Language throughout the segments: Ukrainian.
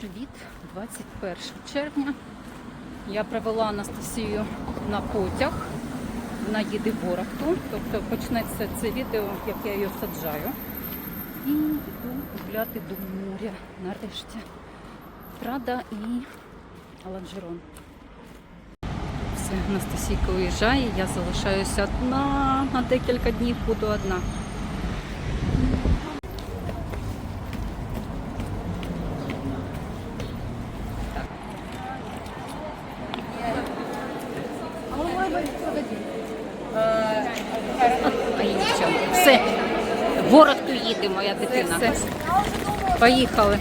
Привіт, 21 червня. Я привела Анастасію на потяг. Вона їде в Ворохту. Тобто почнеться це відео, як я її саджаю. І йду гуляти до моря нарешті. Прада і Ланжерон. Все, Анастасійка уїжджає, я залишаюся одна на декілька днів буду одна. А їй в чому? Все. В Ворохту їде моя. Поїхали.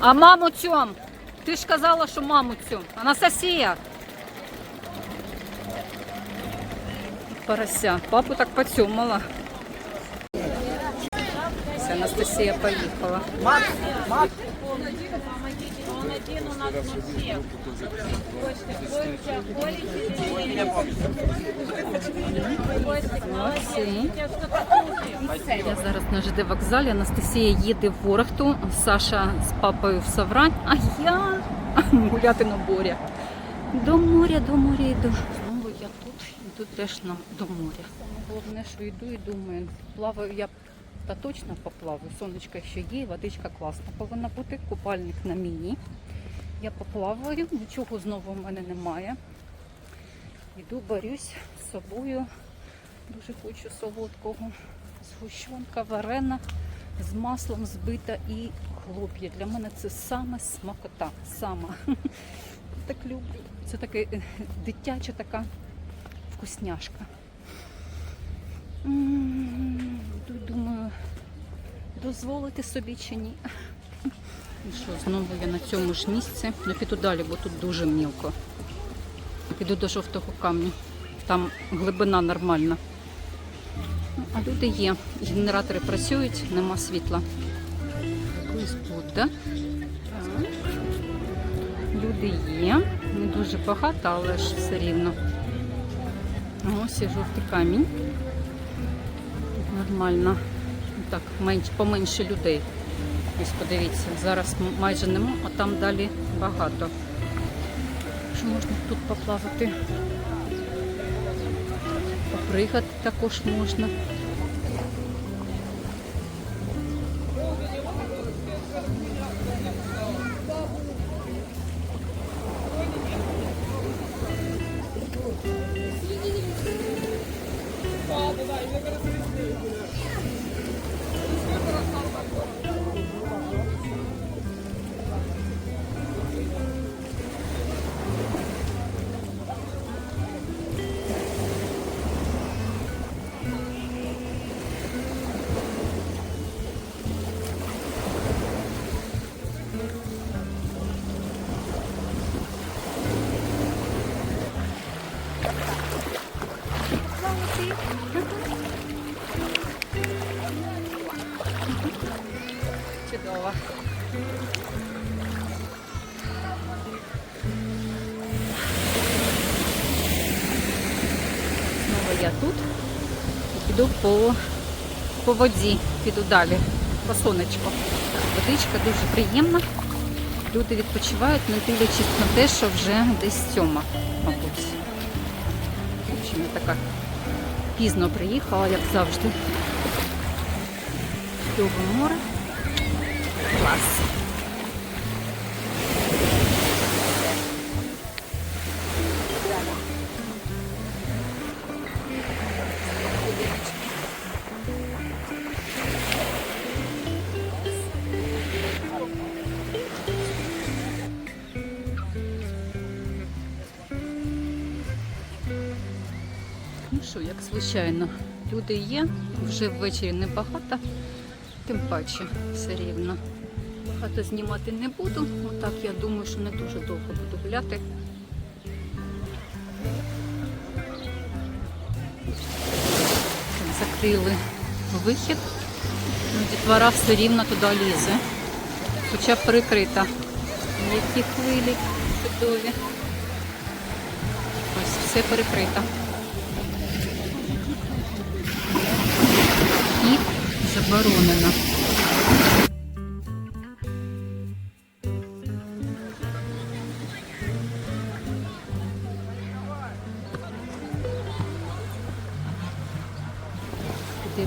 А маму цьом? Ти ж казала, що маму цьом. Анастасія. Порося. Папу так поцьомала. Анастасія поїхала. Один у нас на всех. Костя, Костя, Я зараз на ЖД вокзалі. Анастасія їде в Ворохту, Саша з папою в Саврань, а я гуляти на моря. До моря, до моря йду. Знову я тут йду теж на, до моря. Головне, що йду і думаю, плаваю я та точно поплаваю. Сонечко ще є, водичка класна повинна бути, купальник на міні. Я поплаваю, нічого знову в мене немає. Йду, борюсь з собою. Дуже хочу солодкого. Згущенка варена з маслом збита і хлоп'я. Для мене це саме смакота. Сама. Так люблю. Це таке е, дитяча така вкусняшка. Думаю, дозволити собі чи ні. І що, знову я на цьому ж місці. Не піду далі, бо тут дуже мілко. Піду до жовтого камню. Там глибина нормальна. Ну, А люди є. Генератори працюють, нема світла. Якийсь да? Люди є. Не дуже багато, але ж все рівно. Ось і жовтий камінь. Тут нормально. Так, менш, поменше людей. Ось подивіться, зараз майже нема, а там далі багато. Що можна тут поплавати? Попригати також можна. Чудово. Знову я тут. Піду по, по воді, піду далі, по сонечку. Водичка дуже приємна. Люди відпочивають, не дивлячись на те, що вже десь сьома, мабуть. В общем, я така пізно приїхала, як завжди. Чудове море. Клас. Ну що, як звичайно, люди є, вже ввечері небагато, тим паче все рівно. Багато знімати не буду. Отак я думаю, що не дуже довго буду гуляти. Закрили вихід. Ну, Дітвора все рівно туди лізе. Хоча прикрита. Які хвилі чудові. Ось все перекрито. Заборонено.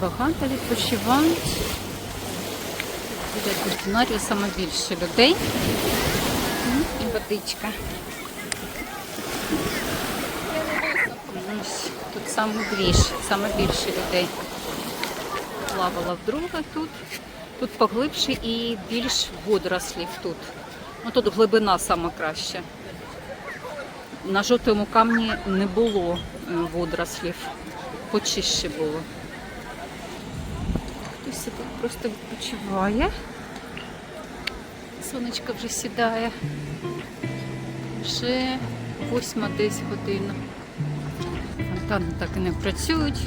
Багато відпочивають. Біля дельфінарію саме більше людей. І водичка. Тут саме двіж, саме більше людей. Плавала вдруге тут. Тут поглибше і більш водорослів тут. Ну тут глибина сама краща. На жовтому камні не було е, водорослів, почище було. Хтось тут просто відпочиває. Сонечко вже сідає. Вже восьма десь година. Фонтани так і не працюють.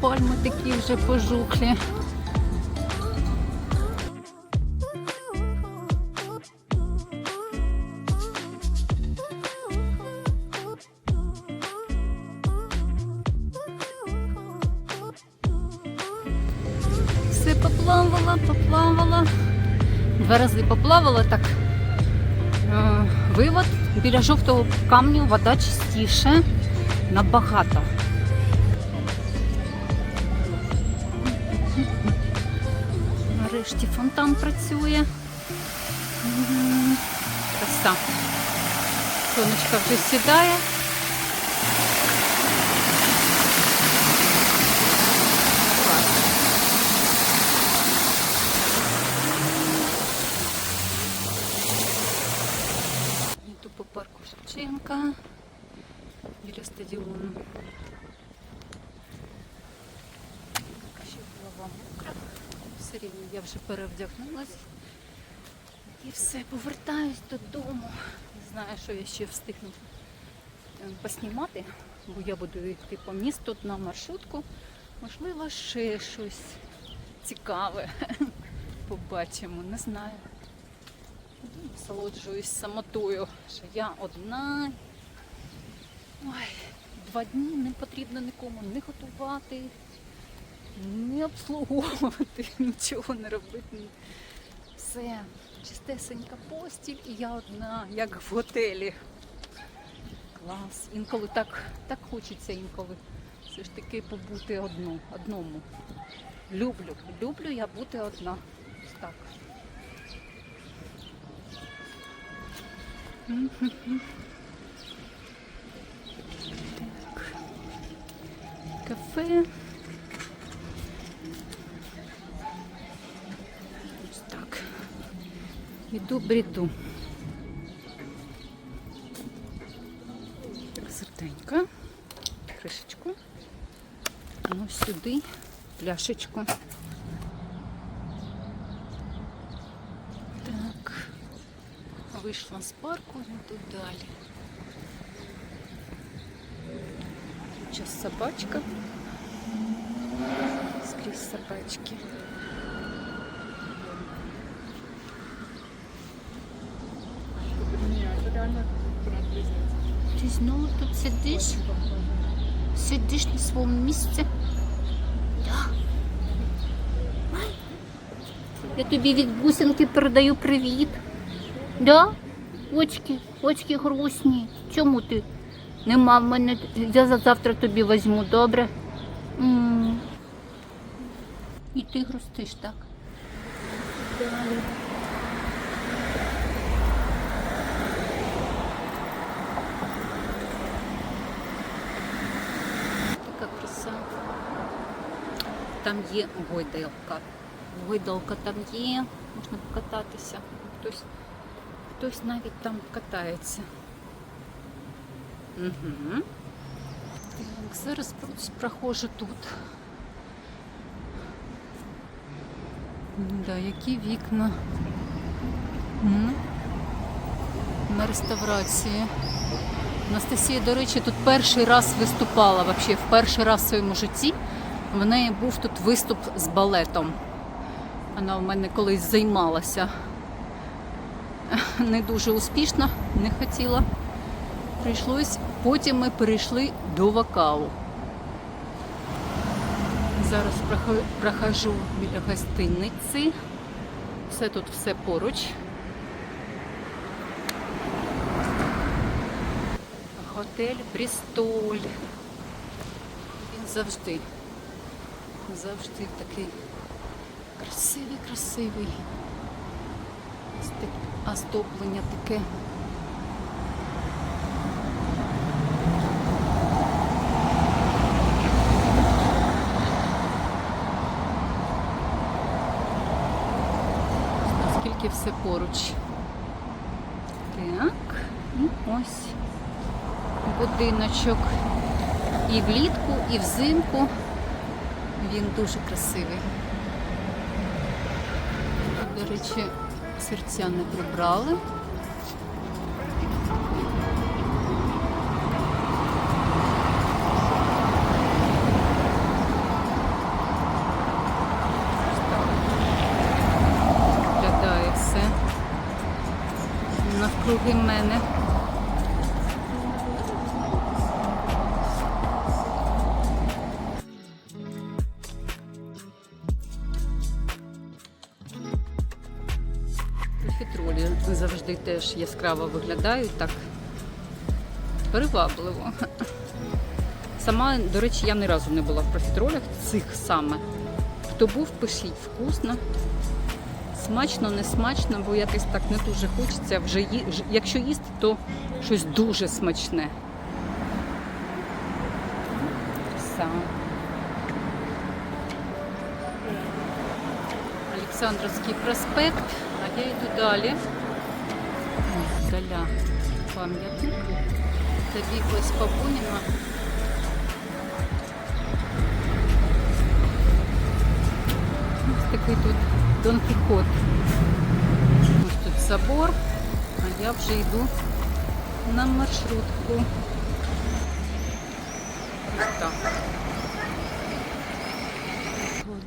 Пальми такі вже пожухлі. Все поплавала, поплавала. Два рази поплавала так. Е, Вивод біля жовтого камню вода чистіше набагато. Нарешті фонтан працює. Краса. Сонечко вже сідає. Йду біля стадіону. Ще голова мокра. Все я вже перевдягнулась. І все, повертаюсь додому. Не знаю, що я ще встигну е, поснімати, бо я буду йти по місту на маршрутку. Можливо, ще щось цікаве. Побачимо, не знаю. Насолоджуюсь самотою, що я одна. Ой, два дні не потрібно нікому не готувати, не обслуговувати, нічого не робити. Все, чистесенька постіль і я одна, як в готелі. Клас. Інколи так, так хочеться інколи. Все ж таки побути одну, одному. Люблю, люблю я бути одна. Так. Так. Кафе. Іду бреду. Серденько. Кришечку. Ну, сюди пляшечку. Так. Вийшла з парку, йду далі. Сейчас собачка. Скрізь собачки. Знову тут сидиш? Сидиш на своєму місці? Я тобі від бусинки передаю привіт. Да? Очки, очки грустні. Чому ти? Нема в мене. Я за- завтра тобі візьму, добре? М. І ти грустиш, так? Далі. Така краса. Там є гойдалка. Гойдалка там є, можна покататися. Хтось, хтось навіть там катається. Угу. Зараз просто проходжу тут. Да, які вікна. На реставрації. Анастасія, до речі, тут перший раз виступала, взагалі, в перший раз в своєму житті. В неї був тут виступ з балетом. Вона в мене колись займалася. Не дуже успішно, не хотіла. Прийшлось. Потім ми перейшли до вокалу. Зараз прохожу біля гостиниці. Все тут все поруч. Готель Брістоль. Він завжди, завжди такий красивий, красивий. Ось так- Оздоблення таке. Наскільки все поруч. Так, і ось будиночок. І влітку, і взимку. Він дуже красивий. До речі, серця не прибрали. Виглядає все навкруги мене. Теж яскраво виглядають так привабливо. Сама, до речі, я ні разу не була в профітролях цих саме. Хто був, пишіть вкусно. Смачно, не смачно, бо якось так не дуже хочеться. Вже ї... якщо їсти, то щось дуже смачне. Олександровський проспект, а я йду далі. Ось Даля пам'ятник. Добіглась Папуніна. Ось такий тут Дон Кіхот. Ось тут собор, а я вже йду на маршрутку. Ось так.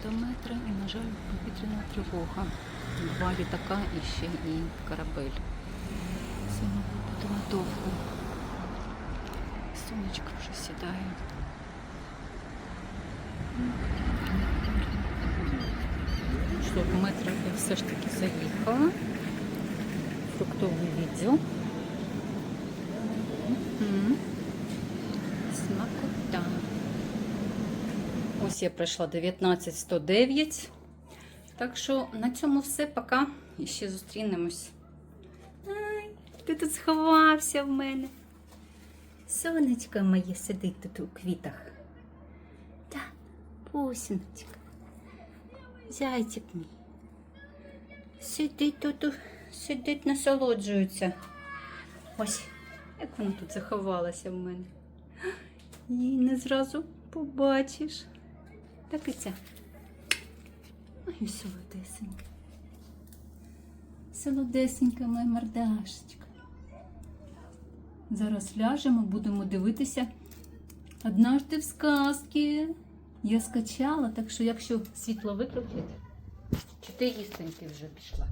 До метра і, на жаль, повітряна тривога. Два літака і ще і корабель. Мабуть. Сонечко вже сідає. Що, в метро я все ж таки заїхала. Фруктовий відділ. Смакота. Ось я пройшла 19109. Так що на цьому все. Пока. І ще зустрінемось. Ти тут сховався в мене. Сонечко моє сидить тут у квітах. Так, пусіночка. Зайчик мій. Сидить тут, сидить, насолоджується. Ось, як вона тут заховалася в мене. Її не зразу побачиш. Так і ця. Ой, солодесенька. Солодесенька моя мордашечка. Зараз ляжемо, будемо дивитися. Однажды в сказці. Я скачала, так що якщо світло виключити, чи ти їстеньки вже пішла?